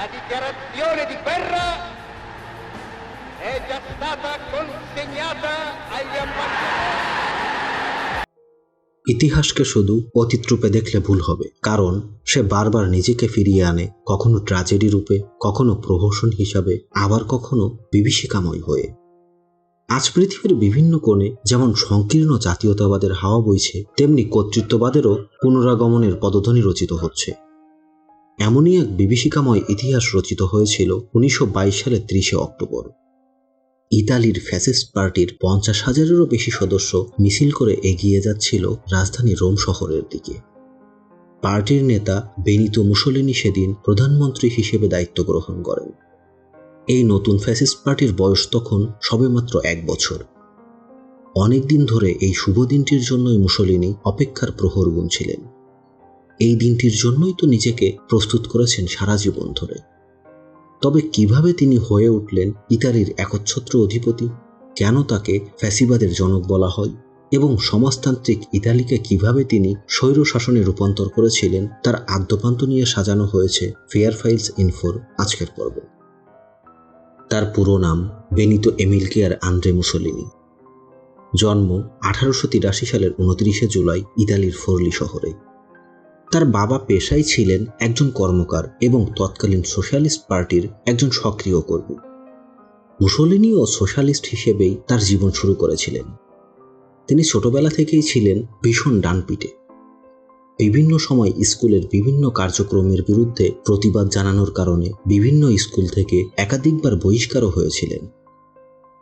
La dichiarazione di guerra è già stata consegnata agli ambasciatori. ইতিহাসকে শুধু অতীত রূপে দেখলে ভুল হবে, কারণ সে বারবার নিজেকে ফিরিয়ে আনে কখনো ট্র্যাজেডি রূপে, কখনো প্রহসন হিসাবে, আবার কখনো বিভীষিকাময় হয়ে আজ পৃথিবীর বিভিন্ন কোণে যেমন সংকীর্ণ জাতীয়তাবাদের হাওয়া বইছে, তেমনি কর্তৃত্ববাদেরও পুনরাগমনের পদধ্বনি রচিত হচ্ছে এমনই এক বিভীষিকাময় ইতিহাস রচিত হয়েছিল উনিশশো বাইশ সালের ত্রিশে অক্টোবর। ইতালির ফ্যাসিস্ট পার্টির পঞ্চাশ হাজারেরও বেশি সদস্য মিছিল করে এগিয়ে যাচ্ছিল রাজধানী রোম শহরের দিকে। পার্টির নেতা বেনিতো মুসোলিনি সেদিন প্রধানমন্ত্রী হিসেবে দায়িত্ব গ্রহণ করেন। এই নতুন ফ্যাসিস্ট পার্টির বয়স তখন সবেমাত্র এক বছর। অনেকদিন ধরে এই শুভ দিনটির জন্যই মুসোলিনি অপেক্ষার প্রহর গুনছিলেন। এই দিনটির জন্যই তো নিজেকে প্রস্তুত করেছেন সারা জীবন ধরে। তবে কীভাবে তিনি হয়ে উঠলেন ইতালির একচ্ছত্র অধিপতি? কেন তাকে ফ্যাসিবাদের জনক বলা হয়? এবং সমাজতান্ত্রিক ইতালিকে কীভাবে তিনি স্বৈর শাসনে রূপান্তর করেছিলেন তার আদ্যপান্ত নিয়ে সাজানো হয়েছে ফেয়ার ফাইলস ইনফোর আজকের পর্ব। তার পুরো নাম বেনিতো এমিলকেয়ার আন্দ্রে মুসোলিনি। জন্ম আঠারোশো তিরাশি সালের উনত্রিশে জুলাই ইতালির ফোরলি শহরে। তার বাবা পেশায় ছিলেন একজন কর্মকার এবং তৎকালীন সোশ্যালিস্ট পার্টির একজন সক্রিয় কর্মী। মুসলিনীও সোশ্যালিস্ট হিসেবেই তার জীবন শুরু করেছিলেন। তিনি ছোটবেলা থেকেই ছিলেন ভীষণ ডানপিটে। বিভিন্ন সময় স্কুলের বিভিন্ন কার্যক্রমের বিরুদ্ধে প্রতিবাদ জানানোর কারণে বিভিন্ন স্কুল থেকে একাধিকবার বহিষ্কারও হয়েছিলেন।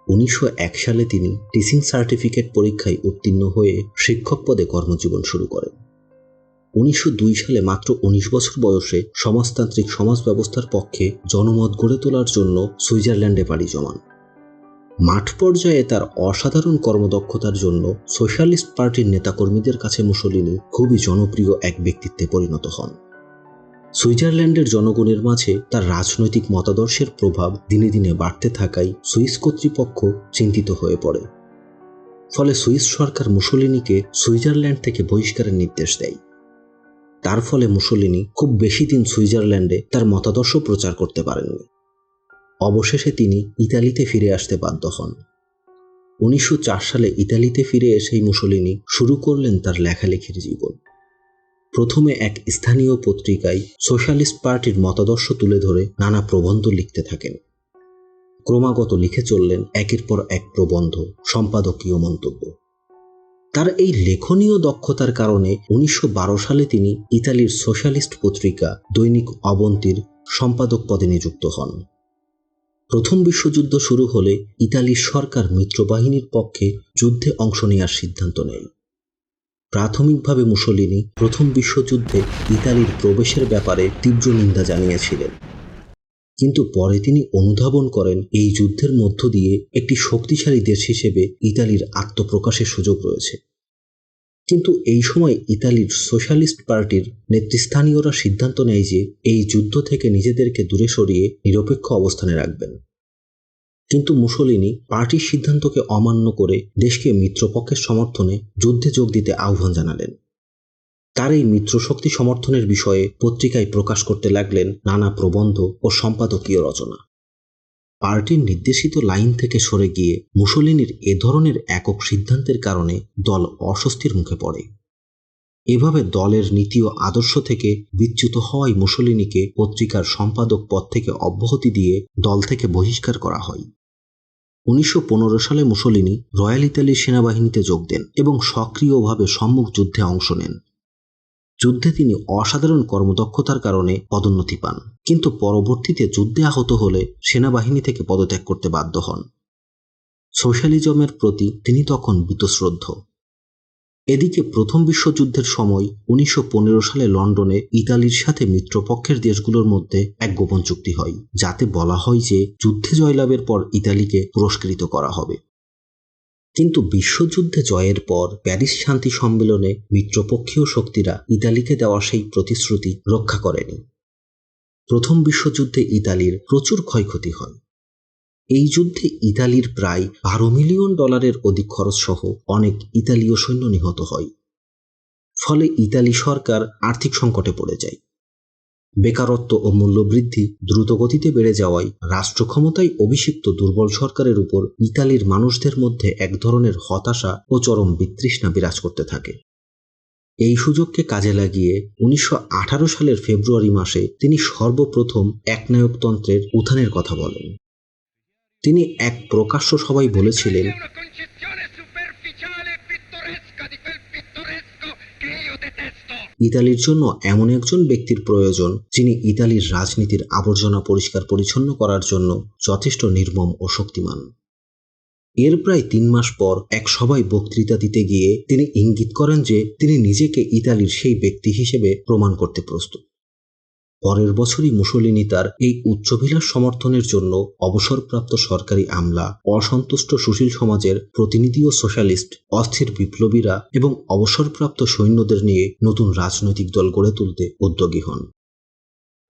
উনিশশো এক সালে তিনি টিচিং সার্টিফিকেট পরীক্ষায় উত্তীর্ণ হয়ে শিক্ষক পদে কর্মজীবন শুরু করেন। উনিশশো দুই সালে মাত্র ১৯ বছর বয়সে সমাজতান্ত্রিক সমাজ ব্যবস্থার পক্ষে জনমত গড়ে তোলার জন্য সুইজারল্যান্ডে পাড়ি জমান। মাঠ পর্যায়ে তার অসাধারণ কর্মদক্ষতার জন্য সোশ্যালিস্ট পার্টির নেতাকর্মীদের কাছে মুসলিনি খুবই জনপ্রিয় এক ব্যক্তিত্বে পরিণত হন। সুইজারল্যান্ডের জনগণের মাঝে তার রাজনৈতিক মতাদর্শের প্রভাব দিনে দিনে বাড়তে থাকায় সুইস কর্তৃপক্ষ চিন্তিত হয়ে পড়ে। ফলে সুইস সরকার মুসলিনিকে সুইজারল্যান্ড থেকে বহিষ্কারের নির্দেশ দেয়। তার ফলে মুসলিনি খুব বেশি দিন সুইজারল্যান্ডে তার মতাদর্শ প্রচার করতে পারেননি। অবশেষে তিনি ইতালিতে ফিরে আসতে বাধ্য হন। উনিশশো চার সালে ইতালিতে ফিরে এসেই মুসলিনি শুরু করলেন তার লেখালেখির জীবন। প্রথমে এক স্থানীয় পত্রিকায় সোশ্যালিস্ট পার্টির মতাদর্শ তুলে ধরে নানা প্রবন্ধ লিখতে থাকেন। ক্রমাগত লিখে চললেন একের পর এক প্রবন্ধ, সম্পাদকীয় মন্তব্য। তার এই লেখনীয় দক্ষতার কারণে উনিশশো বারো সালে তিনি ইতালির সোশ্যালিস্ট পত্রিকা দৈনিক অবন্তির সম্পাদক পদে নিযুক্ত হন। প্রথম বিশ্বযুদ্ধ শুরু হলে ইতালির সরকার মিত্রবাহিনীর পক্ষে যুদ্ধে অংশ নেওয়ার সিদ্ধান্ত নেয়। প্রাথমিকভাবে মুসলিনি প্রথম বিশ্বযুদ্ধে ইতালির প্রবেশের ব্যাপারে তীব্র নিন্দা জানিয়েছিলেন। কিন্তু পরে তিনি অনুধাবন করেন, এই যুদ্ধের মধ্য দিয়ে একটি শক্তিশালী দেশ হিসেবে ইতালির আত্মপ্রকাশের সুযোগ রয়েছে। কিন্তু এই সময় ইতালির সোশ্যালিস্ট পার্টির নেতৃস্থানীয়রা সিদ্ধান্ত নেয় যে এই যুদ্ধ থেকে নিজেদেরকে দূরে সরিয়ে নিরপেক্ষ অবস্থানে রাখবেন। কিন্তু মুসলিনি পার্টির সিদ্ধান্তকে অমান্য করে দেশকে মিত্রপক্ষের সমর্থনে যুদ্ধে যোগ দিতে আহ্বান জানালেন। তার এই মিত্রশক্তি সমর্থনের বিষয়ে পত্রিকায় প্রকাশ করতে লাগলেন নানা প্রবন্ধ ও সম্পাদকীয় রচনা। পার্টির নির্দেশিত লাইন থেকে সরে গিয়ে মুসলিনির এ ধরনের একক সিদ্ধান্তের কারণে দল অস্বস্তির মুখে পড়ে। এভাবে দলের নীতি ও আদর্শ থেকে বিচ্যুত হওয়ায় মুসলিনিকে পত্রিকার সম্পাদক পদ থেকে অব্যাহতি দিয়ে দল থেকে বহিষ্কার করা হয়। উনিশশো পনেরো সালে মুসলিনি রয়্যাল ইতালির সেনাবাহিনীতে যোগ দেন এবং সক্রিয়ভাবে সম্মুখ যুদ্ধে অংশ নেন। যুদ্ধে তিনি অসাধারণ কর্মদক্ষতার কারণে পদোন্নতি পান। কিন্তু পরবর্তীতে যুদ্ধে আহত হলে সেনাবাহিনী থেকে পদত্যাগ করতে বাধ্য হন। সোশ্যালিজমের প্রতি তিনি তখন বীতশ্রদ্ধ। এদিকে প্রথম বিশ্বযুদ্ধের সময় উনিশশো পনেরো সালে লন্ডনে ইতালির সাথে মিত্রপক্ষের দেশগুলোর মধ্যে এক গোপন চুক্তি হয়, যাতে বলা হয় যে যুদ্ধে জয়লাভের পর ইতালিকে পুরস্কৃত করা হবে। কিন্তু বিশ্বযুদ্ধে জয়ের পর প্যারিস শান্তি সম্মেলনে মিত্রপক্ষীয় শক্তিরা ইতালিকে দেওয়া সেই প্রতিশ্রুতি রক্ষা করেনি। প্রথম বিশ্বযুদ্ধে ইতালির প্রচুর ক্ষয়ক্ষতি হয়। এই যুদ্ধে ইতালির প্রায় বারো মিলিয়ন ডলারের অধিক খরচ সহ অনেক ইতালীয় সৈন্য নিহত হয়। ফলে ইতালি সরকার আর্থিক সংকটে পড়ে যায়। বেকারত্ব ও মূল্যবৃদ্ধি দ্রুতগতিতে বেড়ে যাওয়ায় রাষ্ট্র ক্ষমতায় অভিষিক্ত দুর্বল সরকারের উপর ইতালির মানুষদের মধ্যে এক ধরনের হতাশা ও চরম বিতৃষ্ণা বিরাজ করতে থাকে। এই সুযোগকে কাজে লাগিয়ে উনিশশো আঠারো সালের ফেব্রুয়ারি মাসে তিনি সর্বপ্রথম একনায়কতন্ত্রের উত্থানের কথা বলেন। তিনি এক প্রকাশ্য সভায় বলেছিলেন ইতালির জন্য এমন একজন ব্যক্তির প্রয়োজন, যিনি ইতালির রাজনীতির আবর্জনা পরিষ্কার পরিচ্ছন্ন করার জন্য যথেষ্ট নির্মম ও শক্তিমান। এর প্রায় তিন মাস পর এক সভায় বক্তৃতা দিতে গিয়ে তিনি ইঙ্গিত করেন যে তিনি নিজেকে ইতালির সেই ব্যক্তি হিসেবে প্রমাণ করতে প্রস্তুত। পরের বছরই মুসলিনি তার এই উচ্চভিলাষ সমর্থনের জন্য অবসরপ্রাপ্ত সরকারি আমলা, অসন্তুষ্ট সুশীল সমাজের প্রতিনিধি ও সোশ্যালিস্ট, অস্থির বিপ্লবীরা এবং অবসরপ্রাপ্ত সৈন্যদের নিয়ে নতুন রাজনৈতিক দল গড়ে তুলতে উদ্যোগী হন।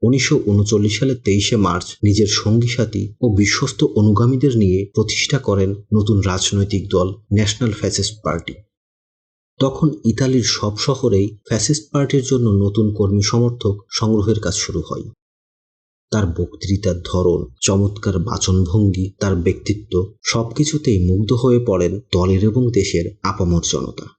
উনিশশো উনচল্লিশ সালের তেইশে মার্চ নিজের সঙ্গী সাথী ও বিশ্বস্ত অনুগামীদের নিয়ে প্রতিষ্ঠা করেন নতুন রাজনৈতিক দল ন্যাশনাল ফ্যাসিস্ট পার্টি। তখন ইতালির সব শহরেই ফ্যাসিস্ট পার্টির জন্য নতুন কর্মী সমর্থক সংগ্রহের কাজ শুরু হয়। তার বক্তৃতার ধরন, চমৎকার বাচনভঙ্গি, তার ব্যক্তিত্ব সবকিছুতেই মুগ্ধ হয়ে পড়েন দলের এবং দেশের আপামর জনতা।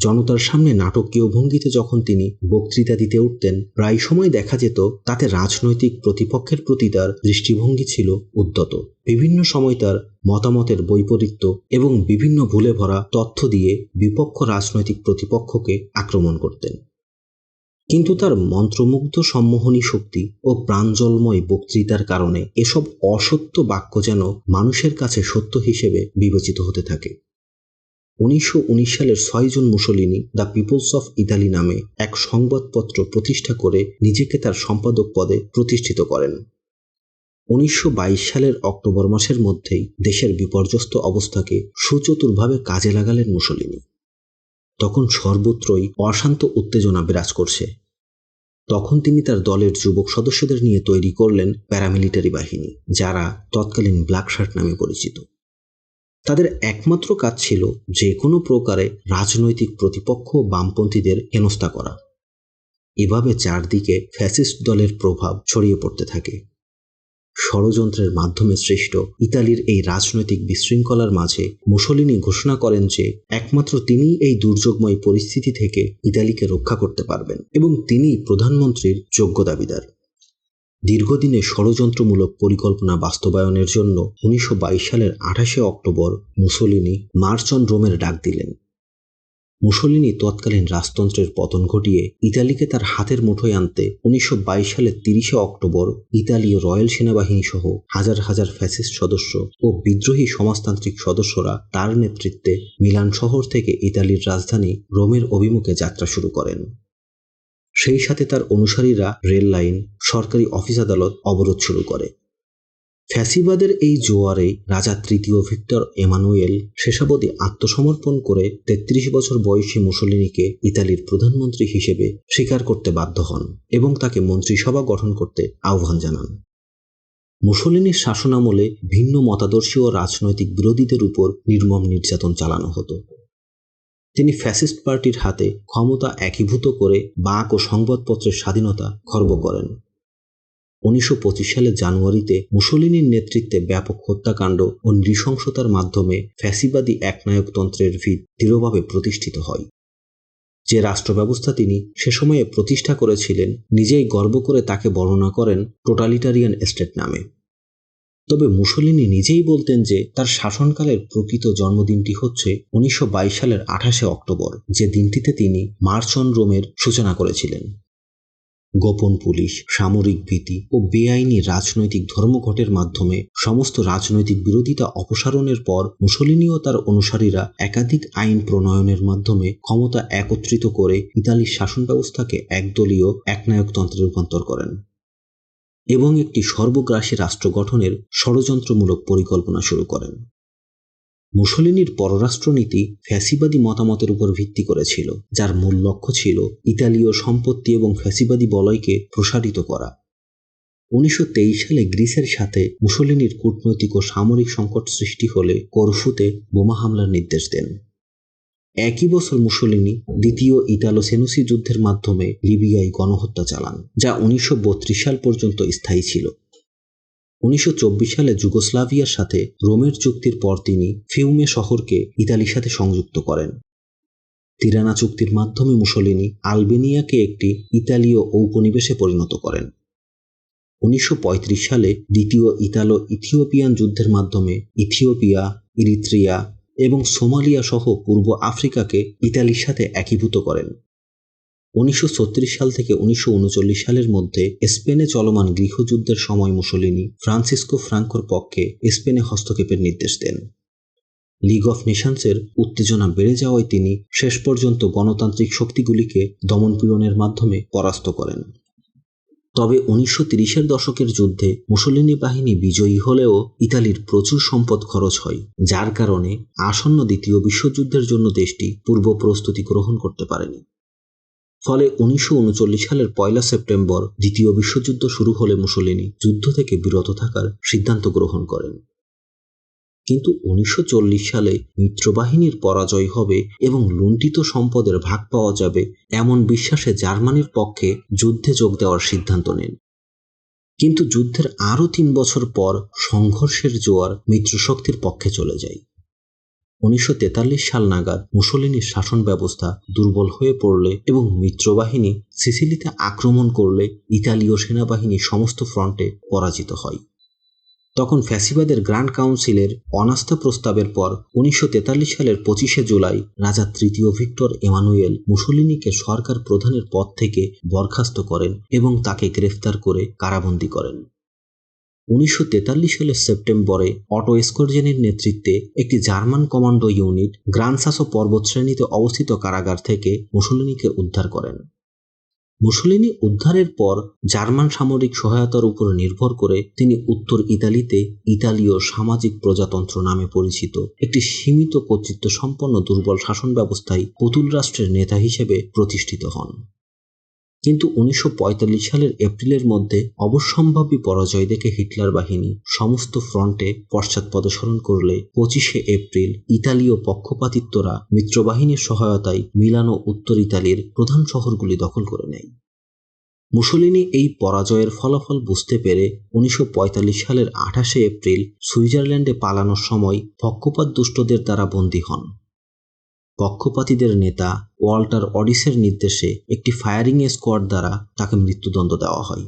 জনতার সামনে নাটকীয় ভঙ্গিতে যখন তিনি বক্তৃতা দিতে উঠতেন, প্রায় সময় দেখা যেত তাতে রাজনৈতিক প্রতিপক্ষের প্রতি তার দৃষ্টিভঙ্গি ছিল উদ্যত। বিভিন্ন সময় তার মতামতের বৈপরীত্য এবং বিভিন্ন ভুলে ভরা তথ্য দিয়ে বিপক্ষ রাজনৈতিক প্রতিপক্ষকে আক্রমণ করতেন। কিন্তু তার মন্ত্রমুগ্ধ সম্মোহনী শক্তি ও প্রাঞ্জলময় বক্তৃতার কারণে এসব অসত্য বাক্য যেন মানুষের কাছে সত্য হিসেবে বিবেচিত হতে থাকে। উনিশশো উনিশ সালের ছয় June Mussolini the peoples of Italy নামে এক সংবাদপত্র প্রতিষ্ঠা করে নিজেকে তার সম্পাদক পদে প্রতিষ্ঠিত করেন। উনিশশো বাইশ সালের অক্টোবর মাসের মধ্যেই দেশের বিপর্যস্ত অবস্থাকে সুচতুরভাবে কাজে লাগালেন মুসলিনি। তখন সর্বত্রই অশান্ত উত্তেজনা বিরাজ করছে। তখন তিনি তার দলের যুবক সদস্যদের নিয়ে তৈরি করলেন প্যারামিলিটারি বাহিনী, যারা তৎকালীন ব্ল্যাক শার্ট নামে পরিচিত। তাদের একমাত্র কাজ ছিল যে কোনো প্রকারে রাজনৈতিক প্রতিপক্ষ বামপন্থীদের হেনস্থা করা। এভাবে চারদিকে ফ্যাসিস্ট দলের প্রভাব ছড়িয়ে পড়তে থাকে। ষড়যন্ত্রের মাধ্যমে সৃষ্ট ইতালির এই রাজনৈতিক বিশৃঙ্খলার মাঝে মুসলিনি ঘোষণা করেন যে একমাত্র তিনিই এই দুর্যোগময় পরিস্থিতি থেকে ইতালিকে রক্ষা করতে পারবেন এবং তিনিই প্রধানমন্ত্রীর যোগ্য দাবিদার। দীর্ঘদিনের ষড়যন্ত্রমূলক পরিকল্পনা বাস্তবায়নের জন্য উনিশশো বাইশ সালের আঠাশে অক্টোবর মুসলিনি মার্চ অন রোমের ডাক দিলেন। মুসলিনি তৎকালীন রাজতন্ত্রের পতন ঘটিয়ে ইতালিকে তার হাতের মুঠোয় আনতে উনিশশো বাইশ সালের তিরিশে অক্টোবর ইতালীয় রয়্যাল সেনাবাহিনী সহ হাজার হাজার ফ্যাসিস্ট সদস্য ও বিদ্রোহী সমাজতান্ত্রিক সদস্যরা তার নেতৃত্বে মিলান শহর থেকে ইতালির রাজধানী রোমের অভিমুখে যাত্রা শুরু করেন। সেই সাথে তার অনুসারীরা রেল লাইন, সরকারি অফিস আদালত অবরোধ শুরু করে। ফ্যাসিবাদের এই জোয়ারে রাজা তৃতীয় ভিক্টর এমানুয়েল শেষাবধি আত্মসমর্পণ করে তেত্রিশ বছর বয়সী মুসলিনীকে ইতালির প্রধানমন্ত্রী হিসেবে স্বীকার করতে বাধ্য হন এবং তাকে মন্ত্রিসভা গঠন করতে আহ্বান জানান। মুসলিনীর শাসনামলে ভিন্ন মতাদর্শী ও রাজনৈতিক বিরোধীদের উপর নির্মম নির্যাতন চালানো হতো। তিনি ফ্যাসিস্ট পার্টির হাতে ক্ষমতা একীভূত করে বাক ও সংবাদপত্রের স্বাধীনতা খর্ব করেন। উনিশশো পঁচিশ সালের জানুয়ারিতে মুসলিনীর নেতৃত্বে ব্যাপক হত্যাকাণ্ড ও নৃশংসতার মাধ্যমে ফ্যাসিবাদী একনায়কতন্ত্রের ভিত দৃঢ়ভাবে প্রতিষ্ঠিত হয়। যে রাষ্ট্র ব্যবস্থা তিনি সে সময়ে প্রতিষ্ঠা করেছিলেন, নিজেই গর্ব করে তাকে বর্ণনা করেন টোটালিটারিয়ান স্টেট নামে। তবে মুসলিনি নিজেই বলতেন যে তার শাসনকালের প্রকৃত জন্মদিনটি হচ্ছে উনিশশো বাইশ সালের আঠাশে অক্টোবর, যে দিনটিতে তিনি মার্চ অন রোমের সূচনা করেছিলেন। গোপন পুলিশ, সামরিক ভীতি ও বেআইনি রাজনৈতিক ধর্মঘটের মাধ্যমে সমস্ত রাজনৈতিক বিরোধিতা অপসারণের পর মুসলিনি ও তার অনুসারীরা একাধিক আইন প্রণয়নের মাধ্যমে ক্ষমতা একত্রিত করে ইতালির শাসন ব্যবস্থাকে একদলীয় একনায়কতন্ত্রে রূপান্তর করেন। এবং একটি সর্বগ্রাসী রাষ্ট্র গঠনের ষড়যন্ত্রমূলক পরিকল্পনা শুরু করেন। মুসলিনির পররাষ্ট্রনীতি ফ্যাসিবাদী মতামতের উপর ভিত্তি করেছিল যার মূল লক্ষ্য ছিল ইতালীয় সম্পত্তি এবং ফ্যাসিবাদী বলয়কে প্রসারিত করা। উনিশশো তেইশ সালে গ্রিসের সাথে মুসলিনির কূটনৈতিক ও সামরিক সংকট সৃষ্টি হলে করফুতে বোমা হামলার নির্দেশ দেন। একই বছর মুসোলিনি দ্বিতীয় ইতালো সেনুসি যুদ্ধের মাধ্যমে লিবিয়ায় গণহত্যা চালান, যা উনিশশো বত্রিশ সাল পর্যন্ত স্থায়ী ছিল। উনিশশো চব্বিশ সালে যুগোস্লাভিয়ার সাথে রোমের চুক্তির পর তিনি ফিউমে শহরকে ইতালির সাথে সংযুক্ত করেন। তিরানা চুক্তির মাধ্যমে মুসোলিনি আলবেনিয়াকে একটি ইতালীয় ঔপনিবেশে পরিণত করেন। উনিশশো পঁয়ত্রিশ সালে দ্বিতীয় ইতালো ইথিওপিয়ান যুদ্ধের মাধ্যমে ইথিওপিয়া, ইরিত্রিয়া এবং সোমালিয়া সহ পূর্ব আফ্রিকাকে ইতালির সাথে একীভূত করেন। উনিশশো ছত্রিশ সাল থেকে উনিশশো উনচল্লিশ সালের মধ্যে স্পেনে চলমান গৃহযুদ্ধের সময় মুসোলিনি ফ্রান্সিসকো ফ্রাঙ্কোর পক্ষে স্পেনে হস্তক্ষেপের নির্দেশ দেন। লিগ অফ নেশনসের উত্তেজনা বেড়ে যাওয়ায় তিনি শেষ পর্যন্ত গণতান্ত্রিক শক্তিগুলিকে দমনপীড়নের মাধ্যমে পরাস্ত করেন। তবে উনিশশো তিরিশের দশকের যুদ্ধে মুসলিনি বাহিনী বিজয়ী হলেও ইতালির প্রচুর সম্পদ খরচ হয়, যার কারণে আসন্ন দ্বিতীয় বিশ্বযুদ্ধের জন্য দেশটি পূর্ব প্রস্তুতি গ্রহণ করতে পারেনি। ফলে উনিশশো উনচল্লিশ সালের পয়লা সেপ্টেম্বর দ্বিতীয় বিশ্বযুদ্ধ শুরু হলে মুসলিনি যুদ্ধ থেকে বিরত থাকার সিদ্ধান্ত গ্রহণ করেন। কিন্তু উনিশশো চল্লিশ সালে মিত্রবাহিনীর পরাজয় হবে এবং লুণ্ঠিত সম্পদের ভাগ পাওয়া যাবে এমন বিশ্বাসে জার্মানির পক্ষে যুদ্ধে যোগ দেওয়ার সিদ্ধান্ত নেন। কিন্তু যুদ্ধের আরও তিন বছর পর সংঘর্ষের জোয়ার মিত্রশক্তির পক্ষে চলে যায়। উনিশশো তেতাল্লিশ সাল নাগাদ মুসলিনীর শাসন ব্যবস্থা দুর্বল হয়ে পড়লে এবং মিত্রবাহিনী সিসিলিতে আক্রমণ করলে ইতালীয় সেনাবাহিনী সমস্ত ফ্রন্টে পরাজিত হয়। তখন ফ্যাসিবাদের গ্র্যান্ড কাউন্সিলের অনাস্থা প্রস্তাবের পর উনিশশো তেতাল্লিশ সালের পঁচিশে জুলাই রাজা তৃতীয় ভিক্টর এমানুয়েল মুসলিনিকে সরকার প্রধানের পদ থেকে বরখাস্ত করেন এবং তাকে গ্রেফতার করে কারাবন্দী করেন। উনিশশো তেতাল্লিশ সালের সেপ্টেম্বরে অটো এসকর্জেনের নেতৃত্বে একটি German commando unit Gran Sasso পর্বতশ্রেণীতে অবস্থিত কারাগার থেকে মুসলিনিকে উদ্ধার করেন। মুসলিনি উদ্ধারের পর জার্মান সামরিক সহায়তার উপর নির্ভর করে তিনি উত্তর ইতালিতে ইতালীয় সামাজিক প্রজাতন্ত্র নামে পরিচিত। একটি সীমিত কর্তৃত্ব সম্পন্ন দুর্বল শাসন ব্যবস্থায় পুতুল রাষ্ট্রের নেতা হিসেবে প্রতিষ্ঠিত হন। কিন্তু উনিশশো পঁয়তাল্লিশ সালের এপ্রিলের মধ্যে অবশ্যম্ভাবী পরাজয় দেখে হিটলার বাহিনী সমস্ত ফ্রন্টে পশ্চাৎপদসরণ করলে পঁচিশে এপ্রিল ইতালীয় পক্ষপাতিত্বরা মিত্রবাহিনীর সহায়তায় মিলানো উত্তর ইতালির প্রধান শহরগুলি দখল করে নেয়। মুসলিনি এই পরাজয়ের ফলাফল বুঝতে পেরে উনিশশো পঁয়তাল্লিশ সালের আঠাশে এপ্রিল সুইজারল্যান্ডে পালানোর সময় পক্ষপাত দুষ্টদের দ্বারা বন্দী হন। পক্ষপাতীদের নেতা ওয়াল্টার অডিসের নির্দেশে একটি ফায়ারিং স্কোয়াড দ্বারা তাকে মৃত্যুদণ্ড দেওয়া হয়।